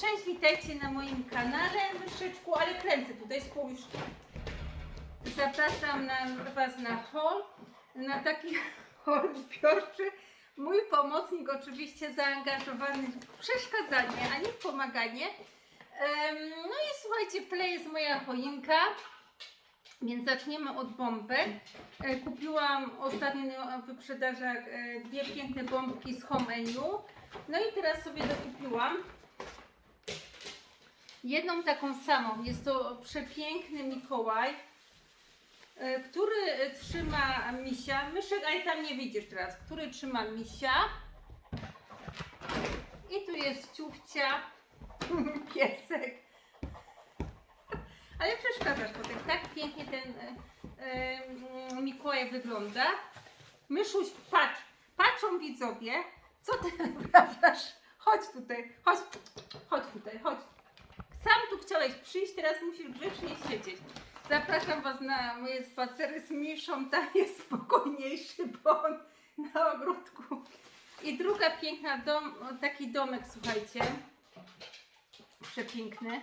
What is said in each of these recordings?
Cześć, witajcie na moim kanale Myszyczku, ale kręcę tutaj, spójrz. Zapraszam na, Was na haul, na taki haul upiorczy. Mój pomocnik oczywiście zaangażowany w przeszkadzanie, a nie w pomaganie. No i słuchajcie, w tle jest moja choinka, więc zaczniemy od bombek. Kupiłam ostatnio na wyprzedażach e, dwie piękne bombki z Home. No i teraz sobie dokupiłam jedną taką samą. Jest to przepiękny Mikołaj, e, który e, trzyma misia. Myszek, ale tam nie widzisz teraz, który trzyma misia. I tu jest ciufcia, piesek. Ale przeszkadzasz potem. Tak pięknie ten e, Mikołaj wygląda. Myszuś, patrz, patrzą widzowie, co ty wyprawiasz? Chodź tutaj, chodź, chodź tutaj, chodź. Sam tu chciałeś przyjść, teraz musisz grzecznie siedzieć. Zapraszam Was na moje spacery z Miszą, tam jest spokojniejszy, bo on na ogródku. I druga piękna dom, taki domek, słuchajcie, przepiękny.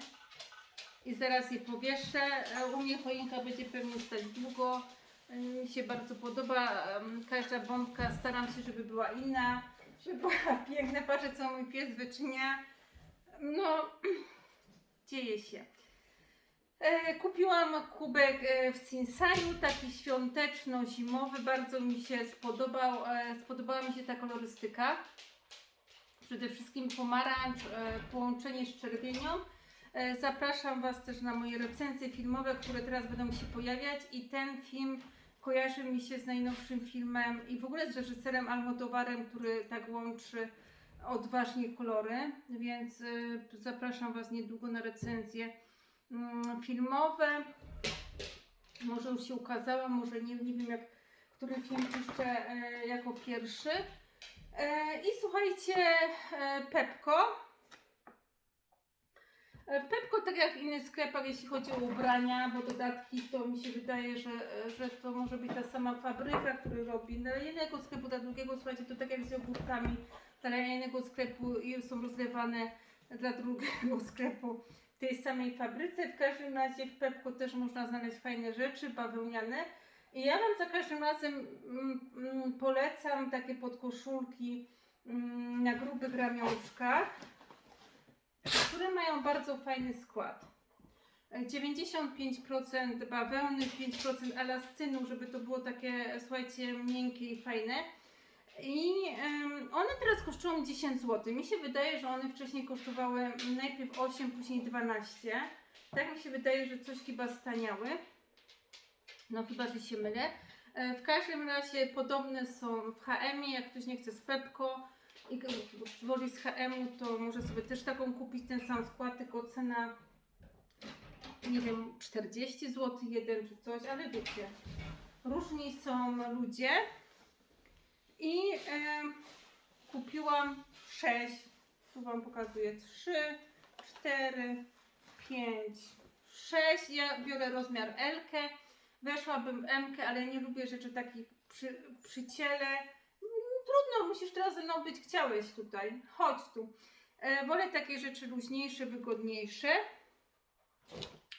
I zaraz je powieszę. E, U mnie choinka będzie pewnie stać długo. E, Mi się bardzo podoba. Każda bombka staram się, żeby była inna, żeby była piękna. Patrzę, co mój pies wyczynia. No, dzieje się. E, Kupiłam kubek e, w Sinsaju, taki świąteczno-zimowy. Bardzo mi się spodobał. e, Spodobała mi się ta kolorystyka. Przede wszystkim pomarańcz, połączenie z czerwienią. Zapraszam Was też na moje recenzje filmowe, które teraz będą się pojawiać i ten film kojarzy mi się z najnowszym filmem i w ogóle z reżyserem Almodovarem, który tak łączy odważnie kolory, więc e, zapraszam Was niedługo na recenzje mm, filmowe. Może już się ukazała, może nie, nie wiem jak, który film puszczę e, jako pierwszy. E, I słuchajcie, e, Pepko. Pepko, tak jak w innych sklepach, jeśli chodzi o ubrania, bo dodatki, to mi się wydaje, że, że to może być ta sama fabryka, który robi. Dla jednego sklepu, dla drugiego, słuchajcie, to tak jak z jogurtami, dla jednego sklepu i są rozlewane dla drugiego sklepu w tej samej fabryce. W każdym razie w Pepko też można znaleźć fajne rzeczy, bawełniane. I ja Wam za każdym razem mm, mm, polecam takie podkoszulki mm, na grubych ramionczkach które mają bardzo fajny skład. E, 95% bawełny, 5% elascynu, żeby to było takie, słuchajcie, miękkie i fajne. I one teraz kosztują 10 zł. Mi się wydaje, że one wcześniej kosztowały najpierw 8, później 12. Tak mi się wydaje, że coś chyba staniały. No chyba, że się mylę. E, W każdym razie podobne są w HM, jak ktoś nie chce z Pepko i woli z HM, to może sobie też taką kupić, ten sam skład, tylko cena nie wiem, 40 zł jeden czy coś, ale wiecie, różni są ludzie. I em, kupiłam 6, tu Wam pokazuję 3, 4, 5, 6. Ja biorę rozmiar L. -kę. Weszłabym M, ale nie lubię rzeczy takich przy, przy ciele. Mm, Trudno, musisz teraz ze mną być, chciałeś tutaj. Chodź tu. E, wolę takie rzeczy luźniejsze, wygodniejsze.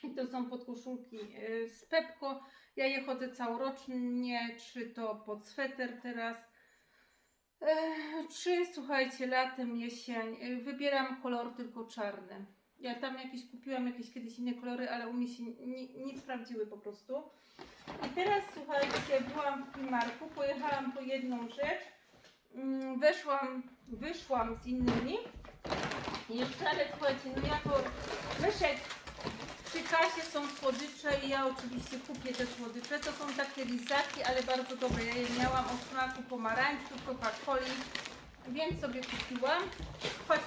I to są podkoszulki e, z Pepko. Ja je chodzę całorocznie, czy to pod sweter teraz. E, czy słuchajcie, latem, jesień. E, wybieram kolor tylko czarny. Ja tam jakieś kupiłam jakieś kiedyś inne kolory, ale u mnie się nie, nie sprawdziły po prostu. I teraz słuchajcie, byłam w Primarku, pojechałam po jedną rzecz, mm, weszłam, wyszłam z innymi. Jeszcze, ale słuchajcie, no jako myszek przy kasie są słodycze i ja oczywiście kupię te słodycze. To są takie lizaki, ale bardzo dobre. Ja je miałam o smaku pomarańczu, Coca-Coli, więc sobie kupiłam. Chodź.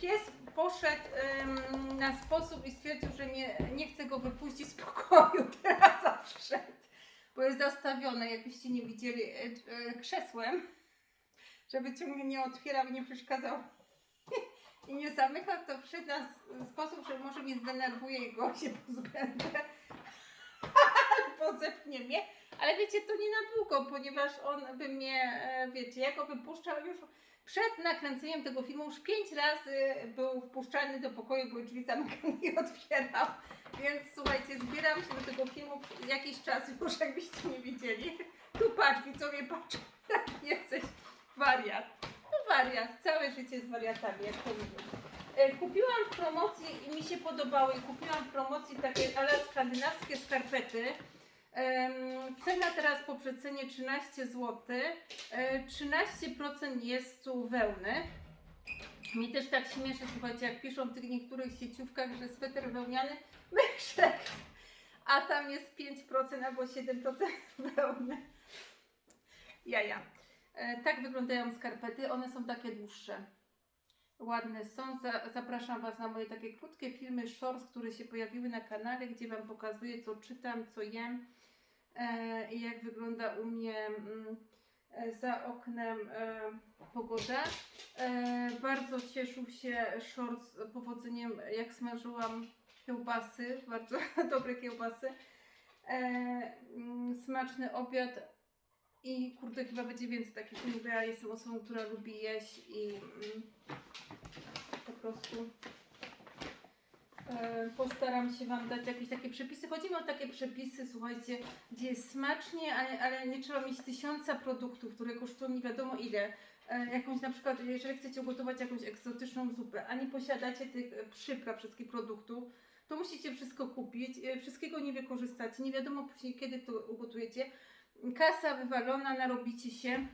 Pies poszedł em, na sposób i stwierdził, że nie, nie chce go wypuścić z pokoju. Teraz wszedł, bo jest zastawione, jakbyście nie widzieli, e, e, krzesłem, żeby ciągle nie otwierał i nie przeszkadzał i nie zamykał, to wszedł na s- sposób, że może mnie zdenerwuje i go się pozbędę. Albo zepnie mnie. Ale wiecie, to nie na długo, ponieważ on by mnie, e, wiecie, jak go wypuszczał już Przed nakręceniem tego filmu już pięć razy był wpuszczany do pokoju, bo drzwi zamykane i otwierał. Więc słuchajcie, zbieram się do tego filmu jakiś czas już, jakbyście nie widzieli. Tu patrz, widzowie, patrz, jesteś wariat. Wariat, całe życie z wariatami, jak to mówię. E, Kupiłam w promocji i mi się podobały. Kupiłam w promocji takie ale skandynawskie skarpety. Cena teraz po przecenie 13 zł. E, 13% jest tu wełny. Mi też tak śmieszy, słuchajcie, jak piszą w tych niektórych sieciówkach, że sweter wełniany myszek, a tam jest 5% albo 7% wełny. Jaja. Tak wyglądają skarpety, one są takie dłuższe. Ładne są. Za, zapraszam Was na moje takie krótkie filmy shorts, które się pojawiły na kanale, gdzie Wam pokazuję, co czytam, co jem e, i jak wygląda u mnie mm, e, za oknem e, pogoda. E, bardzo cieszył się shorts powodzeniem, jak smażyłam kiełbasy, bardzo dobre kiełbasy. E, mm, smaczny obiad i kurde, chyba będzie więcej takich filmów, ja jestem osobą, która lubi jeść i mm, po prostu e, postaram się Wam dać jakieś takie przepisy. Chodzi mi o takie przepisy, słuchajcie, gdzie jest smacznie, ale, ale nie trzeba mieć tysiąca produktów, które kosztują nie wiadomo ile. E, jakąś na przykład, jeżeli chcecie ugotować jakąś egzotyczną zupę, a nie posiadacie tych e, przypraw, wszystkich produktów, to musicie wszystko kupić, wszystkiego nie wykorzystacie, nie wiadomo później kiedy to ugotujecie. Kasa wywalona, narobicie się.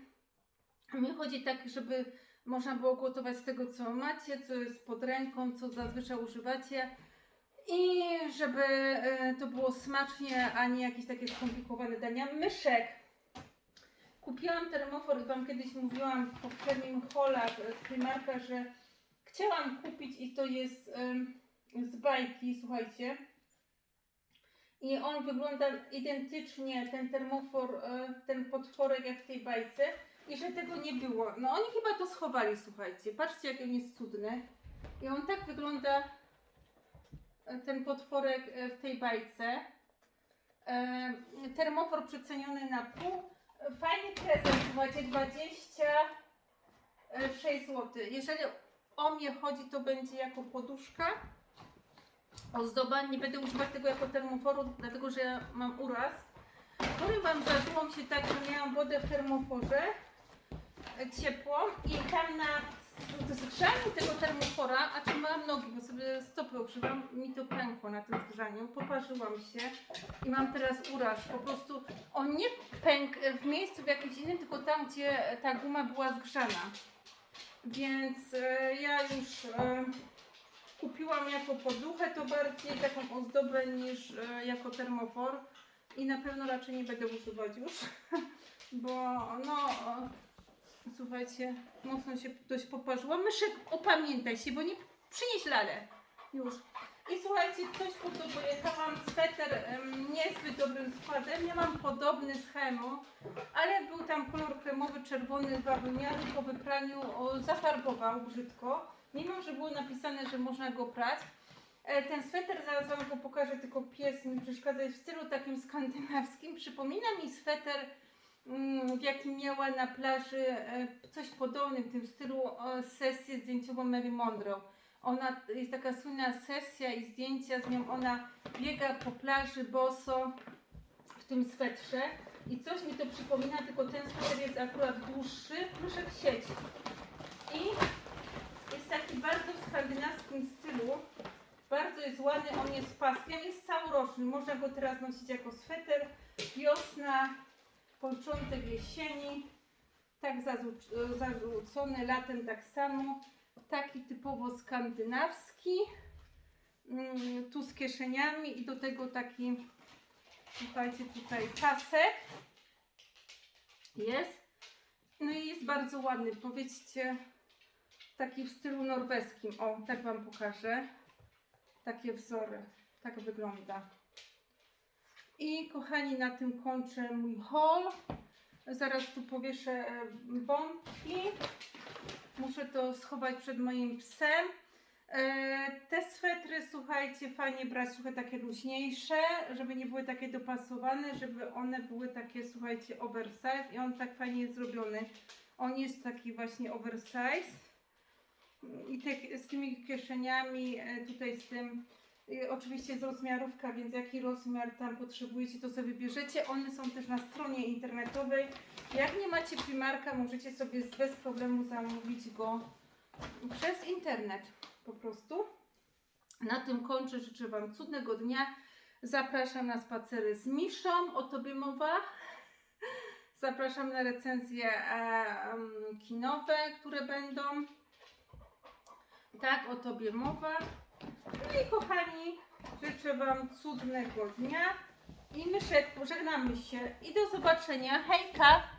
Mi chodzi tak, żeby można było gotować z tego, co macie, co jest pod ręką, co zazwyczaj używacie. I żeby e, to było smacznie, a nie jakieś takie skomplikowane dania. Myszek. Kupiłam termofor, Wam kiedyś mówiłam w poprzednim haulach z Primarka, że chciałam kupić i to jest z bajki, słuchajcie. I on wygląda identycznie, ten termofor, e, ten potworek jak w tej bajce. I że tego nie było. No oni chyba to schowali, słuchajcie. Patrzcie jak on jest cudny. I on tak wygląda, e, ten potworek e, w tej bajce. Termofor przeceniony na pół. Fajny prezent, słuchajcie, 26 zł. Jeżeli o mnie chodzi, to będzie jako poduszka ozdoba. Nie będę używać tego jako termoforu, dlatego że ja mam uraz. Powiem Wam, zdarzyło mi się tak, że miałam wodę w termoforze e, ciepłą i tam na zgrzaniu tego termofora, a trzymałam nogi, bo sobie stopy ogrzewam, mi to pękło na tym zgrzaniu, poparzyłam się i mam teraz uraz. Po prostu on nie pękł w miejscu w jakimś innym, tylko tam, gdzie ta guma była zgrzana. Więc e, ja już e, kupiłam jako poduchę to bardziej taką ozdobę niż e, jako termofor i na pewno raczej nie będę używać już, bo no słuchajcie, mocno się dość poparzyłam. Myszek, opamiętaj się, bo nie przynieś lalę. Już. I słuchajcie, coś po co pojechałam, sweter em, niezbyt dobrym składem. Ja mam podobny z Hemu, ale był tam kolor kremowy, czerwony, bawełniany. Po wypraniu o, zafarbował brzydko. Mimo, że było napisane, że można go prać. E, Ten sweter, zaraz Wam go pokażę, tylko pies mi przeszkadza, jest w stylu takim skandynawskim. Przypomina mi sweter, mm, w jakim miała na plaży e, coś podobnym, w tym stylu sesję zdjęciową Mary Monroe. Ona, jest taka słynna sesja i zdjęcia z nią, ona biega po plaży boso w tym swetrze. I coś mi to przypomina, tylko ten sweter jest akurat dłuższy, proszę sieć. I jest taki bardzo w skandynawskim stylu. Bardzo jest ładny, on jest z paskiem, jest całoroczny. Można go teraz nosić jako sweter. Wiosna, początek jesieni. Tak zarzuc- zarzucony latem tak samo. Taki typowo skandynawski. Mm, tu z kieszeniami i do tego taki, słuchajcie, tutaj pasek. Jest. No i jest bardzo ładny. Powiedzcie, taki w stylu norweskim. O, tak Wam pokażę. Takie wzory. Tak wygląda. I kochani, na tym kończę mój haul. Zaraz tu powieszę e, bombki. Muszę to schować przed moim psem. E, Te swetry, słuchajcie, fajnie brać trochę takie luźniejsze, żeby nie były takie dopasowane, żeby one były takie, słuchajcie, oversize i on tak fajnie jest zrobiony. On jest taki właśnie oversize. I te, z tymi kieszeniami, e, tutaj z tym, y, oczywiście jest rozmiarówka, więc jaki rozmiar tam potrzebujecie, to sobie bierzecie. One są też na stronie internetowej. Jak nie macie Primarka, możecie sobie bez problemu zamówić go przez internet po prostu. Na tym kończę. Życzę Wam cudnego dnia. Zapraszam na spacery z Miszą, o Tobie mowa. Zapraszam na recenzje e, kinowe, które będą. Tak, o Tobie mowa. No i kochani, życzę Wam cudnego dnia. I my żegnamy się i do zobaczenia. Hejka!